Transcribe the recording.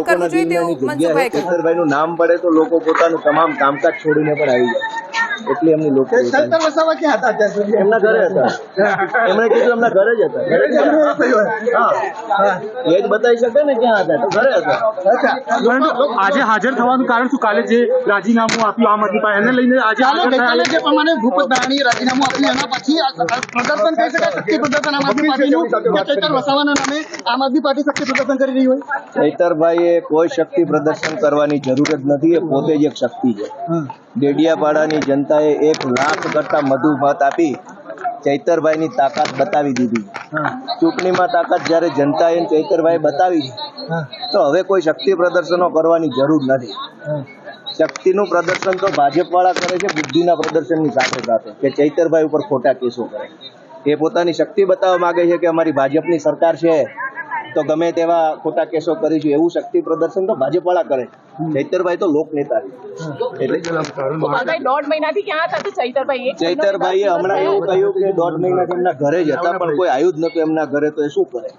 કામ કરવું જોઈએ તેવું મનસુખભાઈ કહ્યું ચેતરભાઈનું નામ પડે તો લોકો પોતાનું તમામ કામકાજ છોડીને પણ આવી જાય. એટલી એમની લોકો ચૈતર વસાવા ક્યાં હતા ત્યાં સુધી? એમના ઘરે હતા. એમણે કીધું એમના ઘરે જ હતા. હા. એ જ બતાવી શકે ને ક્યાં હતા. તો ઘરે હતા. અચ્છા. આજે હાજર થવાનું કારણ શું? કાલે જે રાજીનામું આપ્યું આમ આદમી પાસે એને લઈને આજે હાજર ગઈકાલે થયા જે પ્રમાણે ભૂપત દાણી રાજીનામું આપ્યું એના પછી પ્રદર્શન કહી શકાય શક્તિ પ્રદર્શન આમ આદમી પાર્ટીનું? કે ચૈતર વસાવાના નામે આમ આદમી પાર્ટી શક્તિ પ્રદર્શન કરી રહી હોય? ચૈતરભાઈએ કોઈ શક્તિ પ્રદર્શન કરવાની જરૂર જ નથી એ પોતે જ એક શક્તિ છે. ડેડિયાપાડાની જનતાએ એક લાખ કરતા વધુ મત આપી ચૈતરભાઈની તાકાત બતાવી દીધી. ચૂંટણીમાં તાકાત જ્યારે જનતાએ ચૈતરભાઈ બતાવી તો હવે કોઈ શક્તિ પ્રદર્શનો કરવાની જરૂર નથી. શક્તિનું પ્રદર્શન તો ભાજપ વાળા કરે છે બુદ્ધિના પ્રદર્શનની સાથે સાથે કે ચૈતરભાઈ ઉપર ખોટા કેસો કરે. એ પોતાની શક્તિ બતાવવા માગે છે કે અમારી ભાજપની સરકાર છે તો ગમે તેવા ખોટા કેસો કરીશું એવું શક્તિ પ્રદર્શન તો ભાજપવાળા કરે. ચૈતરભાઈ તો લોક નેતા છે. એટલે ગોપાલભાઈ દોઢ મહિનાથી ક્યાં હતા તો ચૈતરભાઈ? ચૈતરભાઈએ હમણાં એવું કહ્યું કે દોઢ મહિના એમના ઘરે જ હતા પણ કોઈ આવ્યું જ નતું એમના ઘરે તો એ શું કરે?